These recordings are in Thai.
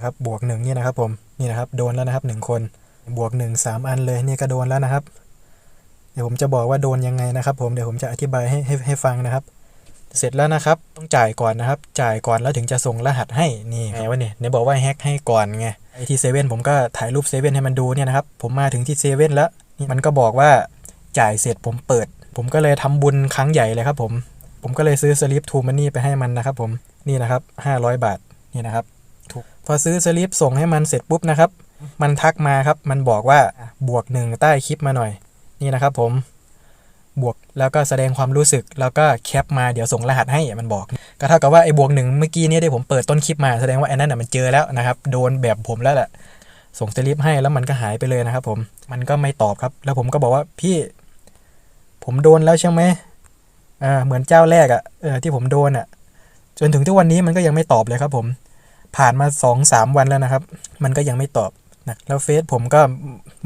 นะครับบวกหนึ่งนี่นะครับผมนี่นะครับโดนแล้วนะครับหนึ่งคนบวกหนึ่งสามอันเลยนี่ก็โดนแล้วนะครับ เดี๋ยวผมจะบอกว่าโดนยังไงนะครับ ผมเดี๋ยวผมจะอธิบายให้ให้ให้ฟังนะครับ เสร็จแล้วนะครับ ต้องจ่ายก่อนนะครับ จ่ายก่อนแล้วถึงจะส่งรหัสให้นี่ไงวะเนี่ยเนี่ยบอกว่าแฮกให้ก่อนไงไอที่เซเว่นผมก็ถ่ายรูปเซเว่นให้มันดูเนี่ยนะครับผมมาถึงที่เซเว่นแล้วนี่มันก็บอกว่าจ่ายเสร็จผมเปิด ผมก็เลยทำบุญครั้งใหญ่เลยครับผมผมก็เลยซื้อสลิปทูมันนี่ไปให้มันนะครับผมนี่นะครับ500 บาทนี่นะครับ อซื้อสลิปส่งให้มันเสร็จปุ๊บนะครับ มันทักมาครับ มันบอกว่าบวกหนึ่งใต้คลิปมาหน่อย นี่นะครับผม บวกแล้วก็แสดงความรู้สึก แล้วก็แคปมาเดี๋ยวส่งรหัสให้มันบอก ก็เท่ากับว่าไอ้บวกหนึ่งเมื่อกี้เนี้ที่ผมเปิดต้นคลิปมาแสดงว่าไอ้นั่นน่ะมันเจอแล้วนะครับ โดนแบบผมแล้วแหละ ส่งสลิปให้แล้วมันก็หายไปเลยนะครับ ผม มันก็ไม่ตอบครับ แล้วผมก็บอกว่าพี่ ผมโดนแล้วใช่ไหมอ่าเหมือนเจ้าแรกอะ่ะเออที่ผมโดนอะ่ะ จนถึงทุกวันนี้มันก็ยังไม่ตอบเลยครับผม ผ่านมาสองสามวันแล้วนะครับ มันก็ยังไม่ตอบนะแล้วเฟซผมก็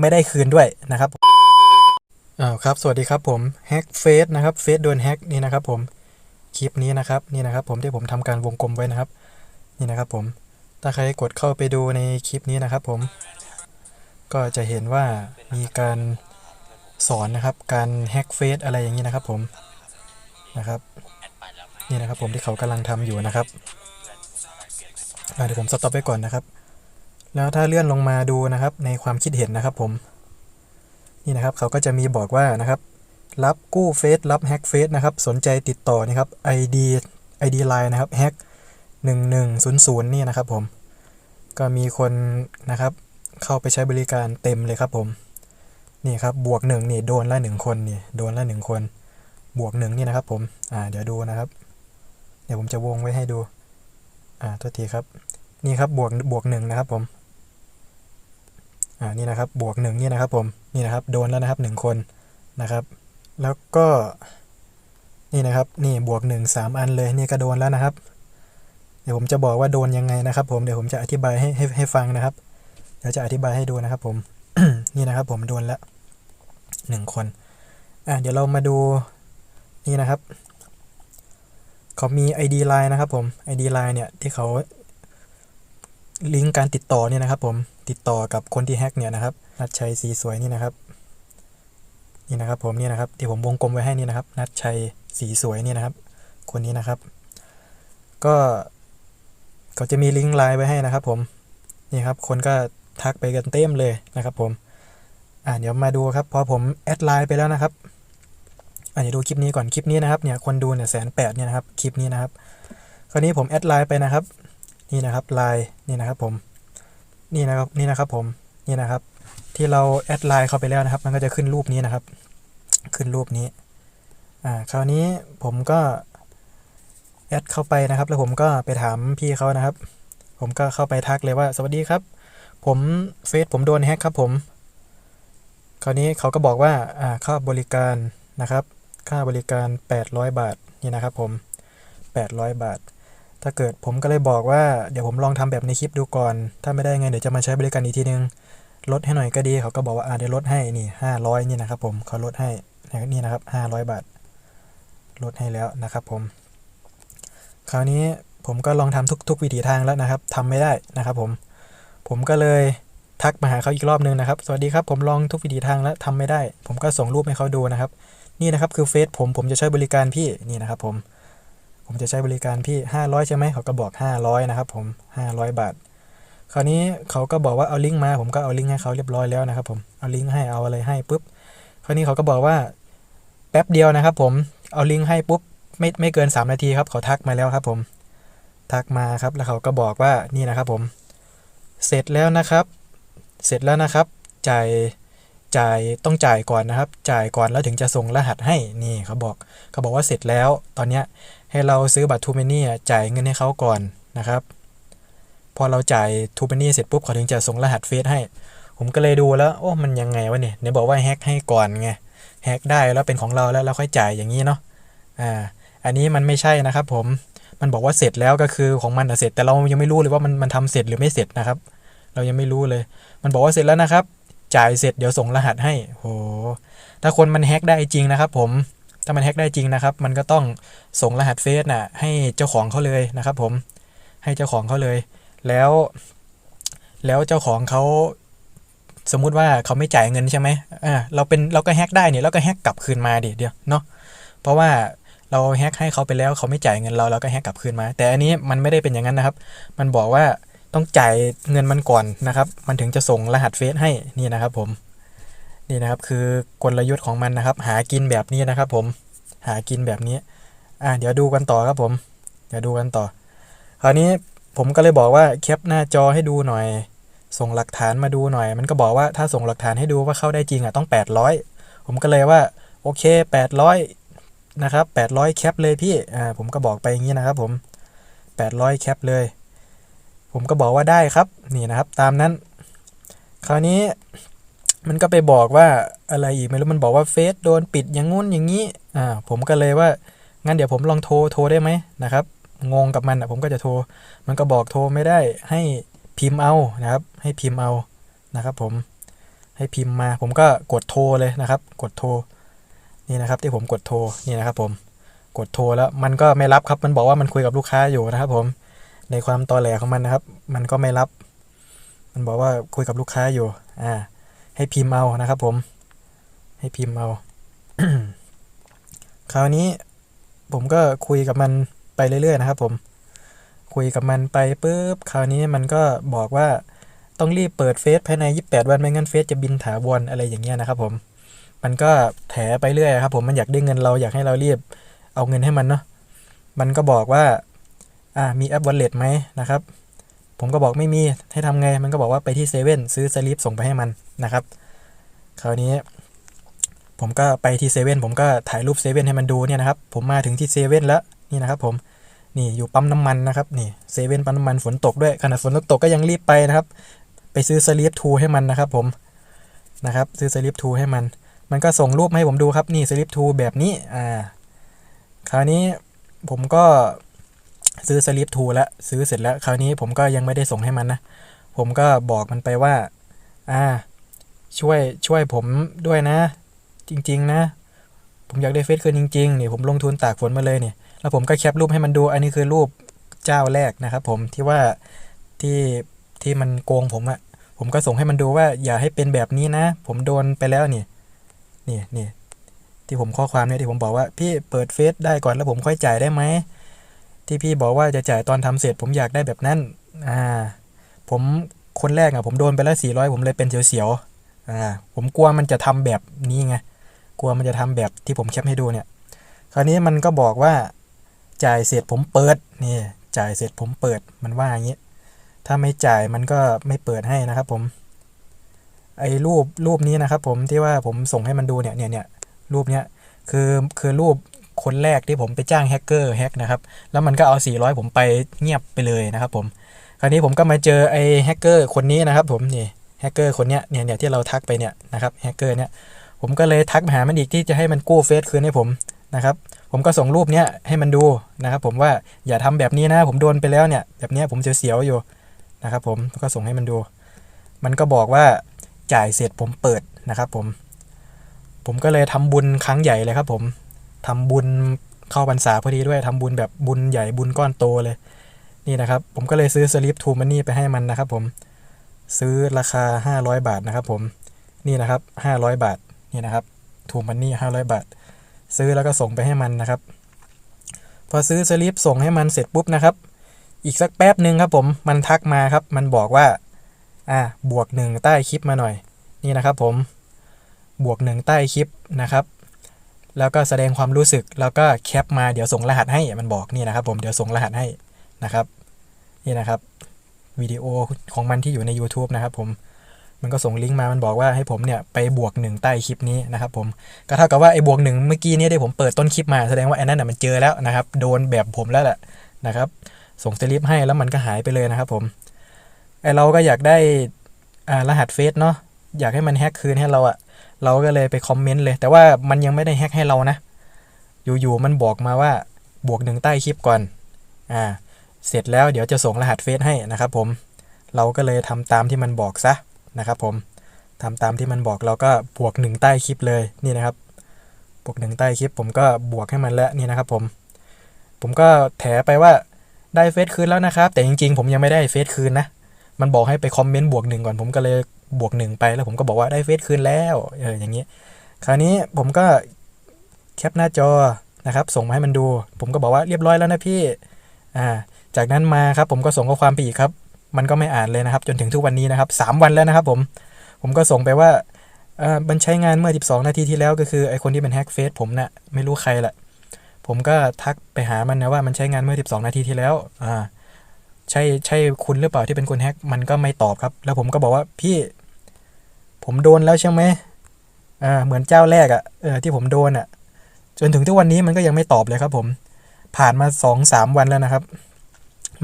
ไม่ได้คืนด้วยนะครับอ้าวครับสวัสดีครับผมแฮกเฟซนะครับเฟซโดนแฮกนี่นะครับผมคลิปนี้นะครับนี่นะครับผมที่ผมทำการวงกลมไว้นะครับ นี่นะครับผมถ้าใครกดเข้าไปดูในคลิปนี้นะครับ ผมก็จะเห็นว่ามีการสอนนะครับการแฮกเฟซอะไรอย่างนี้นะครับผมนะครับนี่นะครับผมที่เขากำลังทำอยู่นะครับ เดี๋ยวผมสต็อปไว้ก่อนนะครับ แล้วถ้าเลื่อนลงมาดูนะครับ ในความคิดเห็นนะครับผมนี่นะครับเขาก็จะมีบอกว่านะครับ รับกู้เฟซรับแฮกเฟซนะครับ สนใจติดต่อนี่ครับ ID ID Line นะครับแฮก1100 นี่นะครับผม ก็มีคนนะครับ เข้าไปใช้บริการเต็มเลยครับผม นี่ครับบวกหนึ่งนี่โดนละหนึ่งคนนี่โดนละหนึ่งคน บวกหนึ่งนี่นะครับผม อ่าเดี๋ยวดูนะครับ เดี๋ยวผมจะวงไว้ให้ดู อ่าโทษทีครับ นี่ครับบวกบวกหนึ่งนะครับผม อ่า นี่นะครับ บวกหนึ่งนี่นะครับผม นี่นะครับ โดนแล้วนะครับหนึ่งคนนะครับ แล้วก็ นี่นะครับ นี่บวกหนึ่งสามอันเลย นี่ก็โดนแล้วนะครับ เดี๋ยวผมจะบอกว่าโดนยังไงนะครับผม เดี๋ยวผมจะอธิบายให้ให้ให้ฟังนะครับ เดี๋ยวจะอธิบายให้ดูนะครับผม นี่นะครับ ผมโดนแล้วหนึ่งคน อะเดี๋ยวเรามาดูนี่นะครับ เขามี ID Line นะครับผม ID Line เนี่ยที่เขาลิงก์การติดต่อเนี่ยนะครับผมติดต่อกับคนที่แฮกเนี่ยนะครับนัดชัยสีสวยนี่นะครับนี่นะครับผมนี่นะครับที่ผมวงกลมไว้ให้นี่นะครับนัดชัยสีสวยนี่นะครับ คนนี้นะครับ ก็เขาจะมีลิงก์ไลน์ไว้ให้นะครับ ผมนี่ครับคนก็ทักไปกันเต็มเลยนะครับ ผมอ่าเดี๋ยวมาดูครับพอผมแอดไลน์ไปแล้วนะครับ อ่าเดี๋ยวดูคลิปนี้ก่อนคลิปนี้นะครับเนี่ยคนดูเนี่ยแสนแปดเนี่ยนะครับคลิปนี้นะครับ คราวนี้ผมแอดไลน์ไปนะครับ นี่นะครับไลน์นี่นะครับผมนี่นะครับนี่นะครับผมนี่นะครับ ที่เราแอดไลน์เข้าไปแล้วนะครับ มันก็จะขึ้นรูปนี้นะครับ ขึ้นรูปนี้อ่าคราวนี้ผมก็แอดเข้าไปนะครับ แล้วผมก็ไปถามพี่เขานะครับ ผมก็เข้าไปทักเลยว่า สวัสดีครับ ผมเฟซผมโดนแฮกครับผม คราวนี้เขาก็บอกว่าอ่าค่าบริการนะครับ ค่าบริการ 800 บาทนี่นะครับผม 800 บาท ถ้าเกิดผมก็เลยบอกว่าเดี๋ยวผมลองทำแบบในคลิปดูก่อน ถ้าไม่ได้ไงเดี๋ยวจะมาใช้บริการอีกทีนึงลดให้หน่อยก็ดีเขาก็บอกว่าอ่าเดี๋ยวลดให้นี่ห้าร้อยนี่นะครับผมเขาลดให้นี่นะครับห้าร้อยบาท ลดให้แล้วนะครับผม คราวนี้ผมก็ลองทำทุก ๆ วิถีทางแล้วนะครับทำไม่ได้นะครับผม ผมก็เลยทักมาหาเขาอีกรอบนึงนะครับ สวัสดีครับ ผมลองทุกวิถีทางแล้วทำไม่ได้ ผมก็ส่งรูปให้เขาดูนะครับ นี่นะครับคือเฟซผมผมจะใช้บริการพี่นี่นะครับผม ผมจะใช้บริการพี่ 500 ใช่ไหมเขาก็บอก 500 นะครับผม 500 บาท คราวนี้เขาก็บอกว่าเอาลิงก์มา ผมก็เอาลิงก์ให้เขาเรียบร้อยแล้วนะครับผมเอาลิงก์ให้เอาอะไรให้ปุ๊บคราวนี้เขาก็บอกว่าแป๊บเดียวนะครับผมเอาลิงก์ให้ปุ๊บไม่ไม่เกิน 3 นาทีครับเขาทักมาแล้วครับผมทักมาครับแล้วเขาก็บอกว่านี่นะครับผม เสร็จแล้วนะครับ เสร็จแล้วนะครับ จ่าย จ่ายต้องจ่ายก่อนนะครับ จ่ายก่อนแล้วถึงจะส่งรหัสให้นี่เขาบอกเขาบอกว่าเสร็จแล้วตอนเนี้ยให้เราซื้อบัตรทูเมนี่จ่ายเงินให้เขาก่อนนะครับ พอเราจ่ายทูเมนี่เสร็จปุ๊บเขาถึงจะส่งรหัสเฟซให้ ผมก็เลยดูแล้วโอ้มันยังไงวะเนี่ยเนี่ยบอกว่าแฮกให้ก่อนไงแฮกได้แล้วเป็นของเราแล้วแล้วค่อยจ่ายอย่างนี้เนาะอ่าอันนี้มันไม่ใช่นะครับผมมันบอกว่าเสร็จแล้วก็คือของมันเสร็จแต่เรายังไม่รู้เลยว่ามันมันทำเสร็จหรือไม่เสร็จนะครับ เรายังไม่รู้เลย มันบอกว่าเสร็จแล้วนะครับ จ่ายเสร็จเดี๋ยวส่งรหัสให้โหถ้าคนมันแฮกได้จริงนะครับ ผมถ้ามันแฮกได้จริงนะครับ มันก็ต้องส่งรหัสเฟซน่ะ ให้เจ้าของเขาเลยนะครับ ผมให้เจ้าของเขาเลย แล้ว แล้วเจ้าของเขาสมมุติว่าเขาไม่จ่ายเงินใช่ไหมอ่าเราเป็นเราก็แฮกได้เนี่ยเราก็แฮกกลับคืนมาดิเดียวเนาะเพราะว่าเราแฮกให้เขาไปแล้วเขาไม่จ่ายเงินเราเราก็แฮกกลับคืนมา แต่อันนี้มันไม่ได้เป็นอย่างนั้นนะครับ มันบอกว่า ต้องจ่ายเงินมันก่อนนะครับ มันถึงจะส่งรหัสเฟซให้นี่นะครับผมนี่นะครับคือกลยุทธ์ของมันนะครับ หากินแบบนี้นะครับ ผมหากินแบบนี้อ่าเดี๋ยวดูกันต่อครับผม เดี๋ยวดูกันต่อ คราวนี้ผมก็เลยบอกว่าแคปหน้าจอให้ดูหน่อย ส่งหลักฐานมาดูหน่อย มันก็บอกว่าถ้าส่งหลักฐานให้ดูว่าเข้าได้จริงอะต้อง 800 ผมก็เลยว่าโอเค 800 นะครับ 800 แคปเลยพี่อ่าผมก็บอกไปอย่างนี้นะครับผม 800 แคปเลย ผมก็บอกว่าได้ครับนี่นะครับ ตามนั้น คราวนี้มันก็ไปบอกว่าอะไรอีกไม่รู้มันบอกว่าเฟซโดนปิดอย่างงู้นอย่างนี้อ่าผมก็เลยว่างั้นเดี๋ยวผมลองโทรโทรได้ไหมนะครับงงกับมันอะผมก็จะโทร มันก็บอกโทรไม่ได้ให้พิมพ์เอานะครับ ให้พิมพ์เอานะครับผมให้พิมพ์มาผมก็กดโทรเลยนะครับ กดโทรนี่นะครับ ที่ผมกดโทรนี่นะครับผมกดโทรแล้วมันก็ไม่รับครับมันบอกว่ามันคุยกับลูกค้าอยู่นะครับผม ในความตอแหลของมันนะครับ มันก็ไม่รับ มันบอกว่าคุยกับลูกค้าอยู่ อ่า ให้พิมพ์เอานะครับ ผม ให้พิมพ์เอา คราวนี้ผมก็คุยกับมันไปเรื่อยๆนะครับ ผม คุยกับมันไปปุ๊บ คราวนี้มันก็บอกว่าต้องรีบเปิดเฟซภายใน 28 วันไม่งั้นเฟซจะบินถาวรอะไรอย่างเงี้ยนะครับ ผม มันก็แถไปเรื่อยครับ ผม มันอยากได้เงินเราอยากให้เรารีบเอาเงินให้มันเนาะ มันก็บอกว่า อ่ามีแอปวอลเล็ตไหมนะครับ ผมก็บอกไม่มีให้ทำไง มันก็บอกว่าไปที่เซเว่นซื้อสลิปส่งไปให้มันนะครับ คราวนี้ ผมก็ไปที่เซเว่นผมก็ถ่ายรูปเซเว่นให้มันดูเนี่ยนะครับ ผมมาถึงที่เซเว่นแล้วนี่นะครับ ผมนี่อยู่ปั๊มน้ำมันนะครับนี่เซเว่นปั๊มน้ำมันฝนตกด้วยขณะฝนตกก็ยังรีบไปนะครับ ไปซื้อสลิปทูให้มันนะครับ ผมนะครับ ซื้อสลิปทูให้มัน มันก็ส่งรูปมาให้ผมดูครับนี่สลิปทูแบบนี้อ่าคราวนี้ผมก็ ซื้อสลิปทูแล้วซื้อเสร็จแล้ว คราวนี้ผมก็ยังไม่ได้ส่งให้มันนะ ผมก็บอกมันไปว่า อ่า ช่วยช่วยผมด้วยนะ จริง ๆ นะ ผมอยากได้เฟซคืนจริงๆนี่ผมลงทุนตากฝนมาเลยเนี่ยแล้วผมก็แคปรูปให้มันดู อันนี้คือรูปเจ้าแรกนะครับ ผมที่ว่าที่ที่มันโกงผมอะผมก็ส่งให้มันดูว่า อย่าให้เป็นแบบนี้นะ ผมโดนไปแล้วนี่นี่นี่ที่ผมข้อความเนี่ยที่ผมบอกว่า พี่เปิดเฟซได้ก่อนแล้วผมค่อยจ่ายได้ไหม ที่พี่บอกว่าจะจ่ายตอนทำเสร็จ ผมอยากได้แบบนั้น อ่า ผมคนแรกอะผมโดนไปแล้ว400ผมเลยเป็นเสียวๆอ่า ผมกลัวมันจะทำแบบนี้ไง กลัวมันจะทำแบบที่ผมแคปให้ดูเนี่ย คราวนี้มันก็บอกว่า จ่ายเสร็จผมเปิด นี่ จ่ายเสร็จผมเปิด มันว่าอย่างนี้ ถ้าไม่จ่ายมันก็ไม่เปิดให้นะครับ ผม ไอ้รูปรูปนี้นะครับ ผมที่ว่าผมส่งให้มันดูเนี่ยเนี่ยเนี่ยรูปเนี้ยคือคือรูป คนแรกที่ผมไปจ้างแฮกเกอร์แฮกนะครับ แล้วมันก็เอา 400 ผมไปเงียบไปเลยนะครับผม คราวนี้ผมก็มาเจอไอ้แฮกเกอร์คนนี้นะครับผมนี่แฮกเกอร์คนเนี้ยเนี่ยเนี่ยที่เราทักไปเนี่ยนะครับแฮกเกอร์เนี่ยผมก็เลยทักหามันอีกที่จะให้มันกู้เฟซคืนให้ผมนะครับผมก็ส่งรูปเนี้ยให้มันดูนะครับ ผมว่าอย่าทำแบบนี้นะ ผมโดนไปแล้วเนี่ยแบบเนี้ยผมเสียวๆอยู่นะครับ ผมก็ส่งให้มันดู มันก็บอกว่าจ่ายเสร็จผมเปิดนะครับ ผม ผมก็เลยทำบุญครั้งใหญ่เลยครับ ผม ทำบุญเข้าพรรษาพอดีด้วยทำบุญแบบบุญใหญ่บุญก้อนโตเลย นี่นะครับ ผมก็เลยซื้อสลิปทูมันนี่ไปให้มันนะครับ ผมซื้อราคา 500 บาทนะครับ ผมนี่นะครับ 500 บาทนี่นะครับทูมันนี่500 บาท ซื้อแล้วก็ส่งไปให้มันนะครับ พอซื้อสลิปส่งให้มันเสร็จปุ๊บนะครับ อีกสักแป๊บหนึ่งครับ ผมมันทักมาครับ มันบอกว่าอ่าบวกหนึ่งใต้คลิปมาหน่อย นี่นะครับ ผมบวกหนึ่งใต้คลิปนะครับ แล้วก็แสดงความรู้สึก แล้วก็แคปมาเดี๋ยวส่งรหัสให้มันบอกนี่นะครับ ผมเดี๋ยวส่งรหัสให้นะครับนี่นะครับวิดีโอของมันที่อยู่ใน YouTube นะครับผมมันก็ส่งลิงก์มา มันบอกว่าให้ผมเนี่ยไปบวกหนึ่งใต้คลิปนี้นะครับผม ก็เท่ากับว่าไอ้บวกหนึ่งเมื่อกี้นี้ที่ผมเปิดต้นคลิปมาแสดงว่าไอ้นั่นน่ะมันเจอแล้วนะครับ โดนแบบผมแล้วแหละนะครับ ส่งสลิปให้แล้วมันก็หายไปเลยนะครับผม ไอ้เราก็อยากได้อ่ารหัสเฟซเนาะ อยากให้มันแฮกคืนให้เราอะ เราก็เลยไปคอมเมนต์เลย แต่ว่ามันยังไม่ได้แฮกให้เรานะ อยู่ๆมันบอกมาว่าบวกหนึ่งใต้คลิปก่อน อ่า เสร็จแล้วเดี๋ยวจะส่งรหัสเฟซให้นะครับผม เราก็เลยทำตามที่มันบอกซะนะครับผมทำตามที่มันบอกเราก็บวกหนึ่งใต้คลิปเลยนี่นะครับบวกหนึ่งใต้คลิปผมก็บวกให้มันแล้วนี่นะครับผม ผมก็แถไปว่าได้เฟซคืนแล้วนะครับ แต่จริงๆ ผมยังไม่ได้เฟซคืนนะ มันบอกให้ไปคอมเมนต์บวกหนึ่งก่อนผมก็เลย บวกหนึ่งไปแล้วผมก็บอกว่าได้เฟซคืนแล้วเอออย่างนี้ยคราวนี้ผมก็แคปหน้าจอนะครับ ส่งมาให้มันดู ผมก็บอกว่าเรียบร้อยแล้วนะพี่อ่าจากนั้นมาครับผมก็ส่งข้อความไปอีกครับ มันก็ไม่อ่านเลยนะครับ จนถึงทุกวันนี้นะครับสามวันแล้วนะครับผมผมก็ส่งไปว่าเออมันใช้งานเมื่อ 12 นาทีที่แล้วก็คือไอคนที่เป็นแฮกเฟซผมนะ่ะไม่รู้ใครละผมก็ทักไปหามันนะว่ามันใช้งานเมื่อ 12 นาทีที่แล้วอ่าใช่ใช่คุณหรือเปล่าที่เป็นคนแฮกมันก็ไม่ตอบครับ แล้วผมก็บอกว่าพี่ ผมโดนแล้วใช่ไหมอ่าเหมือนเจ้าแรกอะ่ะเออที่ผมโดนอะ่ะ จนถึงทุกวันนี้มันก็ยังไม่ตอบเลยครับ ผม ผ่านมาสองสามวันแล้วนะครับ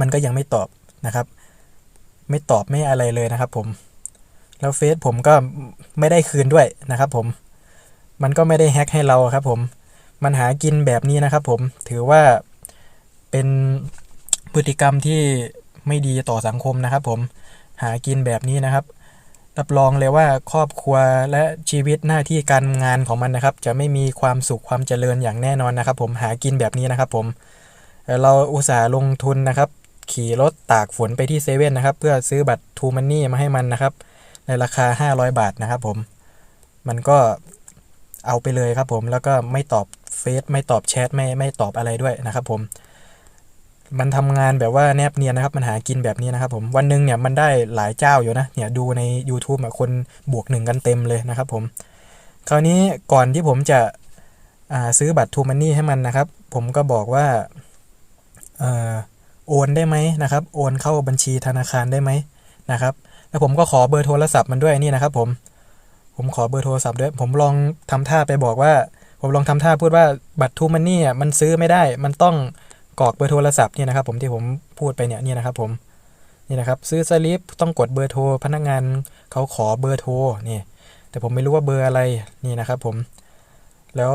มันก็ยังไม่ตอบนะครับ ไม่ตอบไม่อะไรเลยนะครับ ผม แล้วเฟซผมก็ไม่ได้คืนด้วยนะครับ ผม มันก็ไม่ได้แฮ็กให้เราครับ ผม มันหากินแบบนี้นะครับ ผมถือว่าเป็นพฤติกรรมที่ไม่ดีต่อสังคมนะครับ ผมหากินแบบนี้นะครับ รับรองเลยว่าครอบครัวและชีวิตหน้าที่การงานของมันนะครับ จะไม่มีความสุขความเจริญอย่างแน่นอนนะครับ ผมหากินแบบนี้นะครับ ผมเราอุตส่าห์ลงทุนนะครับ ขี่รถตากฝนไปที่เซเว่นนะครับ เพื่อซื้อบัตรทูมันนี่มาให้มันนะครับ ในราคา 500 บาทนะครับ ผม มันก็เอาไปเลยครับ ผมแล้วก็ไม่ตอบเฟซไม่ตอบแชทไม่ไม่ตอบอะไรด้วยนะครับ ผม มันทำงานแบบว่าแนบเนียนนะครับ มันหากินแบบนี้นะครับผมวันหนึ่งเนี่ยมันได้หลายเจ้าอยู่นะเนี่ยดูใน YouTube อะคนบวกหนึ่งกันเต็มเลยนะครับผมคราวนี้ก่อนที่ผมจะซื้อบัตรทูมันนี่ให้มันนะครับ ผมก็บอกว่าออโอนได้ไหมนะครับ โอนเข้าบัญชีธนาคารได้ไหมนะครับ แล้วผมก็ขอเบอร์โทรศัพท์มันด้วยนี่นะครับผมผมขอเบอร์โทรศัพท์ด้วย ผมลองทำท่าไปบอกว่า ผมลองทำท่าพูดว่าบัตรทูมันนี่อะมันซื้อไม่ได้ มันต้อง กรอกเบอร์โทรศัพท์นี่ยนะครับผมที่ผมพูดไปเนี่ยนี่นะครับผมนี่นะครับซื้อสลิปต้องกดเบอร์โทรพนักงานเขาขอเบอร์โทรนี่ แต่ผมไม่รู้ว่าเบอร์อะไรนี่นะครับผมแล้ว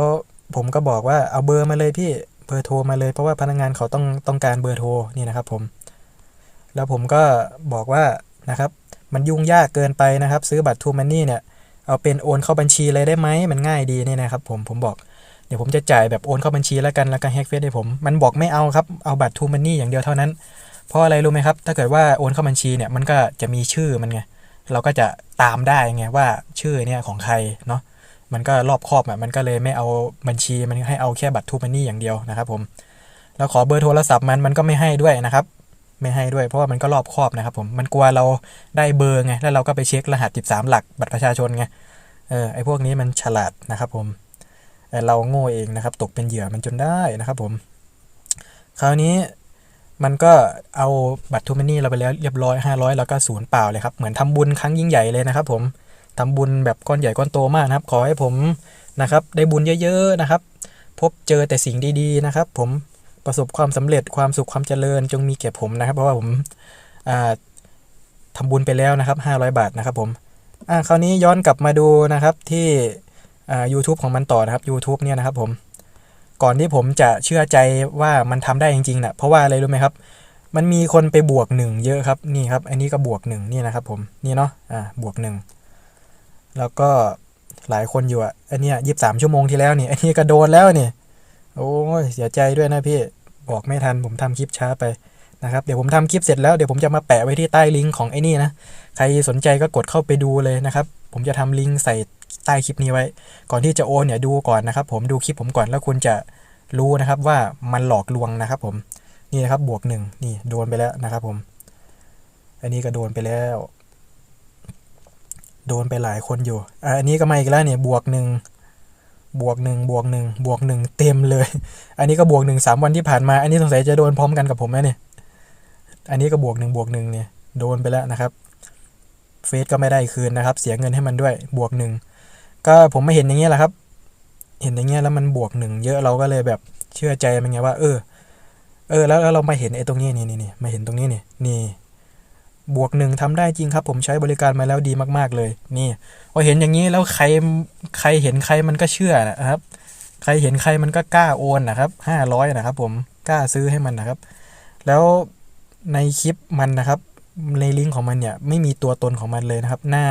ผมก็บอกว่าเอาเบอร์มาเลยพี่เบอร์โทรมาเลยเพราะว่าพนักงานเขาต้องต้องการเบอร์โทรนี่นะครับผมแล้วผมก็บอกว่านะครับมันยุ่งยากเกินไปนะครับ ซื้อบัตรทูมันนี่เนี่ยเอาเป็นโอนเข้าบัญชีเลยได้ไหมมันง่ายดีนี่นะครับผมผมบอก เดี๋ยวผมจะจ่ายแบบโอนเข้าบัญชีแล้วกันแล้วก็แฮกเฟซให้ผม มันบอกไม่เอาครับ เอาบัตรทูมันนี่อย่างเดียวเท่านั้น เพราะอะไรรู้ไหมครับ ถ้าเกิดว่าโอนเข้าบัญชีเนี่ย มันก็จะมีชื่อมันไง เราก็จะตามได้ไงว่าชื่อเนี่ยของใครเนาะ มันก็รอบครอบอะ มันก็เลยไม่เอาบัญชี มันให้เอาแค่บัตรทูมันนี่อย่างเดียวนะครับผม แล้วขอเบอร์โทรศัพท์มัน มันก็ไม่ให้ด้วยนะครับ ไม่ให้ด้วย เพราะว่ามันก็รอบครอบนะครับผม มันกลัวเราได้เบอร์ไง แล้วเราก็ไปเช็ครหัส 13 หลักบัตรประชาชนไง เออ ไอพวกนี้มันฉลาดนะครับผม เราโง่เองนะครับ ตกเป็นเหยื่อมันจนได้นะครับผม คราวนี้มันก็เอาบัตรทูมันนี่เราไปแล้วเรียบร้อย 500 แล้วก็ศูนย์เปล่าเลยครับ เหมือนทำบุญครั้งยิ่งใหญ่เลยนะครับผมทำบุญแบบก้อนใหญ่ก้อนโตมากนะครับ ขอให้ผมนะครับ ได้บุญเยอะๆนะครับ พบเจอแต่สิ่งดีๆนะครับ ผมประสบความสำเร็จความสุขความเจริญจงมีแก่ผมนะครับ เพราะว่าผมอ่าทำบุญไปแล้วนะครับ 500 บาทนะครับผมอ่าคราวนี้ย้อนกลับมาดูนะครับที่ อ่า YouTube ของมันต่อนะครับ YouTube เนี่ยนะครับผมก่อนที่ผมจะเชื่อใจว่ามันทำได้จริงๆนะเพราะว่าอะไรรู้ไหมครับ มันมีคนไปบวกหนึ่งเยอะครับนี่ครับ อันนี้ก็บวกหนึ่งนี่นะครับผมนี่เนาะอ่าบวกหนึ่งแล้วก็หลายคนอยู่อะอันนี้ยี่สามชั่วโมงที่แล้วนี่อันนี้ก็โดนแล้วนี่โอ้ยเสียใจด้วยนะพี่บอกไม่ทันผมทำคลิปช้าไปนะครับเดี๋ยวผมทำคลิปเสร็จแล้วเดี๋ยวผมจะมาแปะไว้ที่ใต้ลิงก์ของไอ้นี่นะใครสนใจก็กดเข้าไปดูเลยนะครับ ผมจะทำลิงก์ใส่ ใต้คลิปนี้ไว้ ก่อนที่จะโอนเนี่ยดูก่อนนะครับผมดูคลิปผมก่อนแล้วคุณจะรู้นะครับว่ามันหลอกลวงนะครับผมนี่นะครับบวกหนึ่งนี่โดนไปแล้วนะครับผม อันนี้ก็โดนไปแล้ว โดนไปหลายคนอยู่อันนี้ก็มาอีกแล้วเนี่ยบวกหนึ่งบวกหนึ่งบวกหนึ่งบวกหนึ่งเต็มเลย อันนี้ก็บวกหนึ่งสามวันที่ผ่านมา อันนี้สงสัยจะโดนพร้อมกันกับผมนะเนี่ย อันนี้ก็บวกหนึ่งบวกหนึ่งเนี่ยโดนไปแล้วนะครับ เฟซก็ไม่ได้คืนนะครับ เสียเงินให้มันด้วยบวกหนึ่ง ก็ผมไม่เห็นอย่างเงี้ยแหละครับ เห็นอย่างเงี้ยแล้วมันบวกหนึ่งเยอะเราก็เลยแบบเชื่อใจมันไงว่า เออ เออแล้วแล้วเรามาเห็นไอ้ตรงนี้นี่นี่นี่มาเห็นตรงนี้นี่นี่บวกหนึ่งทำได้จริงครับ ผมใช้บริการมาแล้วดีมาก ๆ เลย นี่พอเห็นอย่างนี้แล้วใครใครเห็นใครมันก็เชื่อนะครับ ใครเห็นใครมันก็กล้าโอนนะครับห้าร้อยนะครับ ผมกล้าซื้อให้มันนะครับ แล้วในคลิปมันนะครับ ในลิงก์ของมันเนี่ย ไม่มีตัวตนของมันเลยนะครับ หน้า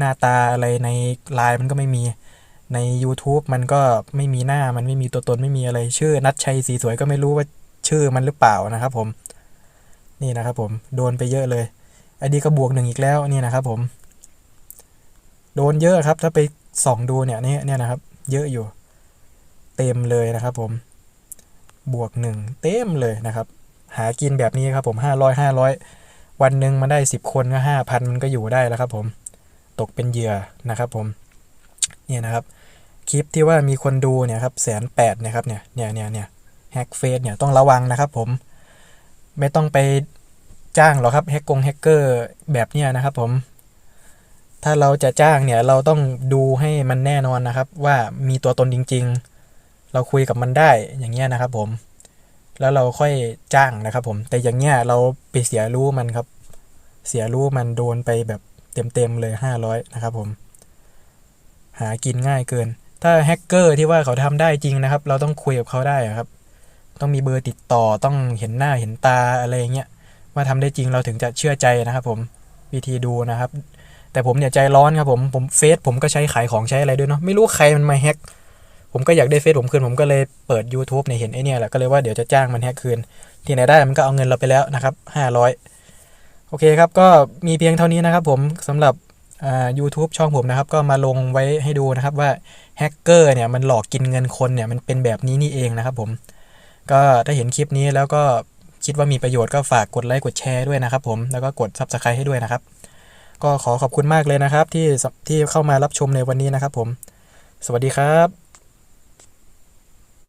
หน้าตาอะไรในไลน์มันก็ไม่มีใน YouTube มันก็ไม่มีหน้ามันไม่มีตัวตนไม่มีอะไร ชื่อนัดชัยสีสวยก็ไม่รู้ว่าชื่อมันหรือเปล่านะครับผมนี่นะครับผมโดนไปเยอะเลยไอดีก็บวกหนึ่งอีกแล้วนี่นะครับผม โดนเยอะครับ ถ้าไปส่องดูเนี่ยนี่เนี่ยนะครับ เยอะอยู่ เต็มเลยนะครับผม บวกหนึ่งเต็มเลยนะครับ หากินแบบนี้ครับผมห้าร้อยห้าร้อยวันหนึ่งมาได้สิบคนก็ห้าพันมันก็อยู่ได้แล้วครับผม ตกเป็นเหยื่อนะครับผมเนี่ยนะครับคลิปที่ว่ามีคนดูเนี่ยครับแสนแปดเนี่ยครับเนี่ยเนี่ยเนี่ยเนี่ยแฮกเฟซเนี่ยต้องระวังนะครับผมไม่ต้องไปจ้างหรอกครับแฮกกงแฮกเกอร์แบบเนี้ยนะครับผม ถ้าเราจะจ้างเนี่ยเราต้องดูให้มันแน่นอนนะครับ ว่ามีตัวตนจริง ๆ เราคุยกับมันได้อย่างเงี้ยนะครับผมแล้วเราค่อยจ้างนะครับผมแต่อย่างเงี้ยเราไปเสียรู้มันครับ เสียรู้มันโดนไปแบบ เต็มๆเลย 500 นะครับผม หากินง่ายเกิน ถ้าแฮกเกอร์ที่ว่าเขาทำได้จริงนะครับ เราต้องคุยกับเขาได้ครับ ต้องมีเบอร์ติดต่อต้องเห็นหน้าเห็นตาอะไรอย่างเงี้ยว่าทำได้จริงเราถึงจะเชื่อใจนะครับ ผมวิธีดูนะครับ แต่ผมเนี่ยใจร้อนครับผมผมเฟซผมก็ใช้ขายของใช้อะไรด้วยเนาะไม่รู้ใครมันมาแฮกผมก็อยากได้เฟซผมคืนผมก็เลยเปิด YouTube เนี่ยเห็นไอเนี่ยแหละก็เลยว่าเดี๋ยวจะจ้างมันแฮกคืน ที่ไหนได้มันก็เอาเงินเราไปแล้วนะครับ500 โอเคครับก็มีเพียงเท่านี้นะครับผมสำหรับอ่า YouTube ช่องผมนะครับ ก็มาลงไว้ให้ดูนะครับว่าแฮกเกอร์เนี่ยมันหลอกกินเงินคนเนี่ยมันเป็นแบบนี้นี่เองนะครับผมก็ถ้าเห็นคลิปนี้แล้วก็คิดว่ามีประโยชน์ก็ฝากกดไลค์กดแชร์ด้วยนะครับผมแล้วก็กด Subscribe ให้ด้วยนะครับ ก็ขอขอบคุณมากเลยนะครับที่ที่เข้ามารับชมในวันนี้นะครับผม สวัสดีครับ